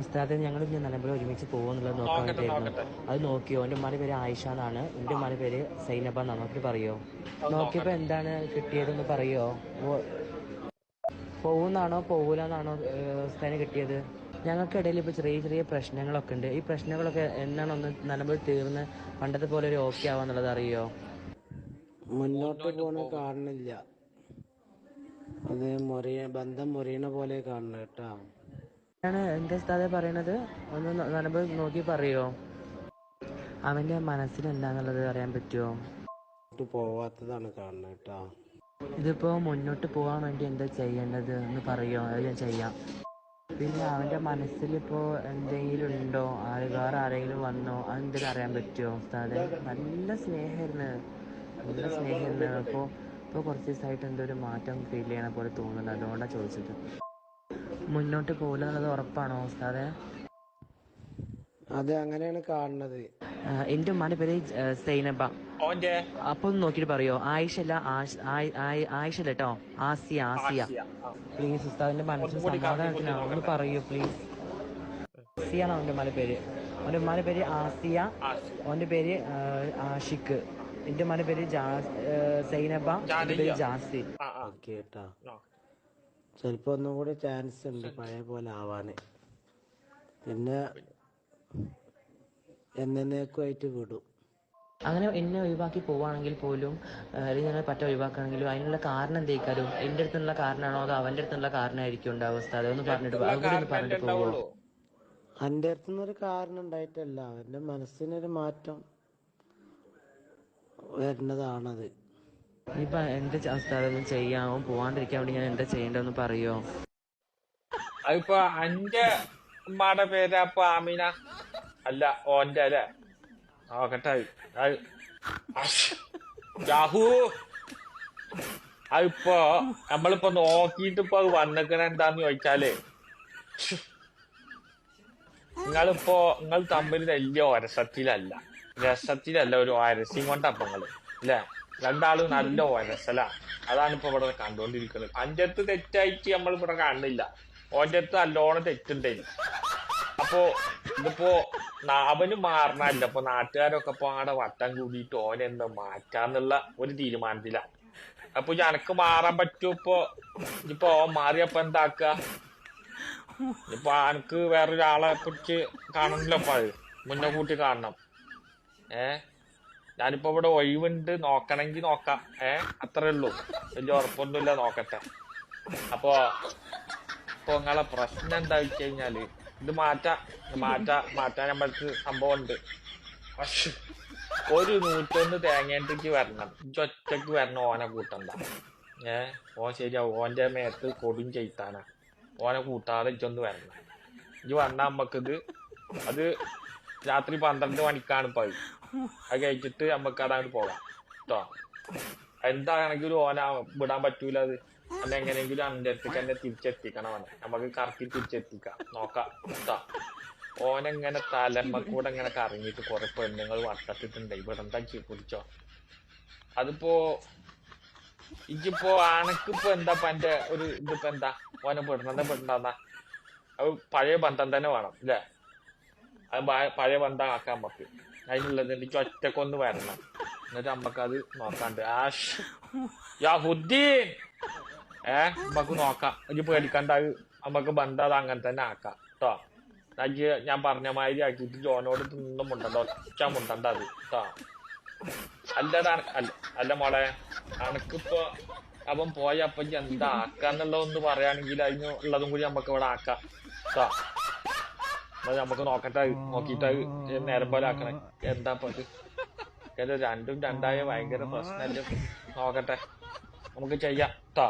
ഉസ്താദെ ഞങ്ങൾ ഇന്ന് നിലമ്പൂർ ഒരുമിച്ച് പോകുന്നുള്ളത് നോക്കാൻ നോക്കട്ടെ, വേണ്ടിയായിരുന്നു. അത് നോക്കിയോ? എന്റെ ഉമ്മാന്റെ പേര് ആയിഷ എന്നാണ് എന്റെ ഉമ്മാന്റെ പേര് സൈനബ എന്നാണ്. നമുക്ക് പറയോ? നോക്കിയപ്പോൾ എന്താണ് കിട്ടിയതെന്ന് പറയോ? പോകുന്നാണോ പോകൂലെന്നാണോ ഉസ്താദിന് കിട്ടിയത്? ഞങ്ങൾക്കിടയിൽ ഇപ്പോൾ ചെറിയ ചെറിയ പ്രശ്നങ്ങളൊക്കെ ഉണ്ട്. ഈ പ്രശ്നങ്ങളൊക്കെ എന്നാണ് ഒന്ന് നിലമ്പൂർ തീർന്ന് പണ്ടത്തെ പോലെ ഒരു ഓക്കെ ആവാന്നുള്ളത് അറിയോ? മുന്നോട്ട് പോണ കാരണമില്ല. അത് മുറിയ ബന്ധം മുറിയണ പോലെ കാണണം കേട്ടാ. ആണ് എന്താ ഉസ്താദെ പറയണത്. ഒന്ന് നനമ്പ് നോക്കി പറയോ? അവന്റെ മനസ്സിൽ എന്താന്നുള്ളത് അറിയാൻ പറ്റുമോ മുന്നോട്ട് പോവാത്തതാണ് കാണണം കേട്ടോ. ഇതിപ്പോ മുന്നോട്ട് പോകാൻ വേണ്ടി എന്താ ചെയ്യേണ്ടത് എന്ന് പറയോ? അത് ഞാൻ ചെയ്യാം. പിന്നെ അവന്റെ മനസ്സിലിപ്പോ എന്തെങ്കിലും ഉണ്ടോ ആര് വേറെ ആരെങ്കിലും വന്നോ? അതെന്തെങ്കിലും അറിയാൻ പറ്റുമോ ഉസ്താദെ? നല്ല സ്നേഹമായിരുന്നു. നല്ല സ്നേഹമായിരുന്നു. അപ്പോ ഇപ്പോൾ കുറച്ച് ദിവസമായിട്ട് എന്തോ ഒരു മാറ്റം ഫീൽ ചെയ്യണ പോലെ തോന്നുന്നുണ്ട് അതുകൊണ്ടാണ് ചോദിച്ചത്. മുന്നോട്ട് പോകില്ല എന്നുള്ളത് ഉറപ്പാണോ ഉസ്താദെ? അത് അങ്ങനെയാണ് കാണുന്നത്. എന്റെ ഉമ്മാന്റെ പേര് സൈനബ. ഓന്റെ? അപ്പൊ ഒന്ന് നോക്കിയിട്ട് പറയോ? ആയിഷല്ല ആയിഷല്ല കേട്ടോ ആസിയ ആസിയ. പ്ലീസ് ഉസ്താദിന്റെ മനസ്സിൽ ഒന്നുകൂടി സമാധാനത്തിന് കാണിച്ച് ഒന്ന് പറയൂ പ്ലീസ് ആസിയാണ് അവന്റെ ഉമ്മാന്റെ പേര്? അവന്റെ ഉമ്മാന്റെ പേര് ആസിയ. അവന്റെ പേര് ആഷിഖ്. എന്റെ ഉമ്മാന്റെ പേര് സൈനബ. എന്റെ പേര് ജാസി ആ ആ. ഓക്കെ കേട്ടാ. ചിലപ്പോ ഒന്നും കൂടി ചാൻസ് ഉണ്ട് പഴയ പോലെ ആവാന്. പിന്നെ എന്നേക്കുമായിട്ട് വിടും. അങ്ങനെ എന്നെ ഒഴിവാക്കി പോവാണെങ്കിൽ പോലും അല്ലെങ്കിൽ ഞങ്ങൾ പറ്റ ഒഴിവാക്കുകയാണെങ്കിലും അതിനുള്ള കാരണം എന്തേക്കാരും എന്റെ അടുത്തുള്ള കാരണമാണോ അതോ അവന്റെ അടുത്തുള്ള കാരണമായിരിക്കും ഉണ്ടാവുക ഉസ്താദ് ഒന്ന് പറഞ്ഞിട്ട് അതുകൂടി ഒന്ന് പറഞ്ഞിട്ട് ഉണ്ടാവുള്ളൂ. എന്റെ അടുത്തുനിന്നൊരു കാരണം ഉണ്ടായിട്ടല്ല. അവന്റെ മനസ്സിനൊരു മാറ്റം വരുന്നതാണത്. ഇനിയിപ്പൊ എന്റെ ഒന്നും ചെയ്യാമോ പോവാണ്ടിരിക്കാൻ വേണ്ടി ഞാൻ എന്താ ചെയ്യേണ്ടതെന്ന് പറയോ അതിപ്പോ അന്റെ ഉമ്മാടെ പേര് അപ്പൊ ആമിന. അല്ല ഓന്റെ അല്ലേ? നോക്കട്ടെ രാഹു അതിപ്പോ നമ്മളിപ്പോ നോക്കിയിട്ട് ഇപ്പൊ വന്നിക്കണ എന്താന്ന് ചോദിച്ചാലേ. നിങ്ങളിപ്പോ നിങ്ങൾ തമ്മിൽ വലിയ ഒരസത്തിലല്ല. രസത്തിലല്ല ഒരു വൈറസിയും കൊണ്ട് അപ്പങ്ങൾ അല്ലേ രണ്ടാളും നല്ല ഒരസല അതാണ് ഇപ്പൊ ഇവിടെ കണ്ടുകൊണ്ടിരിക്കുന്നത് അന്റെ അടുത്ത് തെറ്റായിട്ട് നമ്മൾ ഇവിടെ കാണുന്നില്ല. ഓന്റെ അടുത്ത് നല്ലോണം തെറ്റുണ്ടായി അപ്പോ ഇതിപ്പോ അവന് മാറണല്ല അപ്പൊ നാട്ടുകാരൊക്കെ ഇപ്പൊ ആടെ വട്ടം കൂടിയിട്ട് ഓനെ എന്താ മാറ്റാന്നുള്ള ഒരു തീരുമാനത്തിലാണ് അപ്പൊ എനക്ക് മാറാൻ പറ്റൂ ഇപ്പൊ? ഇപ്പൊ ഓൻ മാറിയപ്പോ എന്താക്ക? ഇപ്പൊ എനിക്ക് വേറൊരാളെ കുറിച്ച് കാണണല്ലോ അപ്പൊ അത്. മുന്നേ കൂട്ടി കാണണം. ഏ? ഞാനിപ്പോ ഇവിടെ ഒഴിവുണ്ട് നോക്കണെങ്കി നോക്കാം. ഏ? അത്രേ ഉള്ളൂ. വലിയ ഉറപ്പൊന്നുമില്ല നോക്കട്ടെ. അപ്പോ ഇപ്പൊ നിങ്ങളെ പ്രശ്നം എന്താ വെച്ച് കഴിഞ്ഞാൽ ഇത് മാറ്റാ മാറ്റാ മാറ്റാൻ നമ്മൾക്ക് സംഭവം ഉണ്ട് പക്ഷെ ഒരു നൂറ്റൊന്ന് തേങ്ങേണ്ടിക്ക് വരണം. ഒറ്റയ്ക്ക് വരണം ഓനെ കൂട്ടണ്ട. ഏ? ഓൻ ശരിയാ ഓന്റെ മേത്ത് കൊടും ചെയ്ത്താനാ ഓനെ കൂട്ടാതെ ഇജൊന്ന് വരണം. ഇജ്ജ് വന്നാ നമ്മക്കിത് അത് രാത്രി പന്ത്രണ്ട് മണിക്കാണ് ഇപ്പൊ അത് കഴിച്ചിട്ട് നമുക്ക് അതങ്ങോട്ട് പോകാം കേട്ടോ എന്താണെങ്കിലും ഓന വിടാൻ പറ്റൂല അത്. അല്ല എങ്ങനെയെങ്കിലും അന്റെ അടുത്തേക്ക് എന്നെ തിരിച്ചെത്തിക്കണം അവനെ. നമുക്ക് കറക്കി തിരിച്ചെത്തിക്കാം. നോക്കാം. കേട്ടോ ഓനെങ്ങനെ തലമ്മ കൂടെ ഇങ്ങനെ കറങ്ങിയിട്ട് കുറെ പെണ്ണുങ്ങൾ വട്ടത്തിട്ടുണ്ട്. ഇവിടെ എന്താ കുടിച്ചോ? അതിപ്പോ ഇജിപ്പോ ഇപ്പൊ എന്താ എന്റെ ഒരു ഇതിപ്പോ എന്താ? ഓനെ പെടുന്ന പെടണ്ടെന്നാ അത് പഴയ ബന്ധം തന്നെ വേണം ഇല്ലേ അത് പഴയ ബന്ധം ആക്കാൻ നമുക്ക് അതിനുള്ളത് എനിക്ക് ഒറ്റക്കൊന്ന് വരണം. എന്നിട്ട് നമ്മക്കത് നോക്കാണ്ട്. ആഷ്. യാ ഹുദ്ദീൻ. ഏ നമുക്ക് നോക്കാം. എനിക്ക് പേടിക്കണ്ട അത് നമുക്ക് ബന്ധം അത് അങ്ങനെ തന്നെ ആക്കാം. കേട്ടോ എനിക്ക് ഞാൻ പറഞ്ഞ മാതിരി ആക്കിയിട്ട് ജോനോട് തിന്നും മുണ്ടണ്ട ഒറ്റ മുണ്ടണ്ട അത്. കേട്ടോ അല്ലടാ അല്ല അല്ല മോളെ അനക്കിപ്പോ അവൻ പോയപ്പോ എന്താ ആക്കാന്നുള്ളതൊന്ന് പറയുകയാണെങ്കിൽ അതിന് ഉള്ളതും കൂടി നമുക്ക് ഇവിടെ ആക്കാം. കേട്ടോ എന്നാ നമുക്ക് നോക്കട്ടെ നോക്കിട്ട് നേരം പോലെ ആക്കണേ. എന്താ പറ്റും രണ്ടും രണ്ടായ ഭയങ്കര പ്രശ്നമല്ലേ നോക്കട്ടെ. നമുക്ക് ചെയ്യാം കേട്ടോ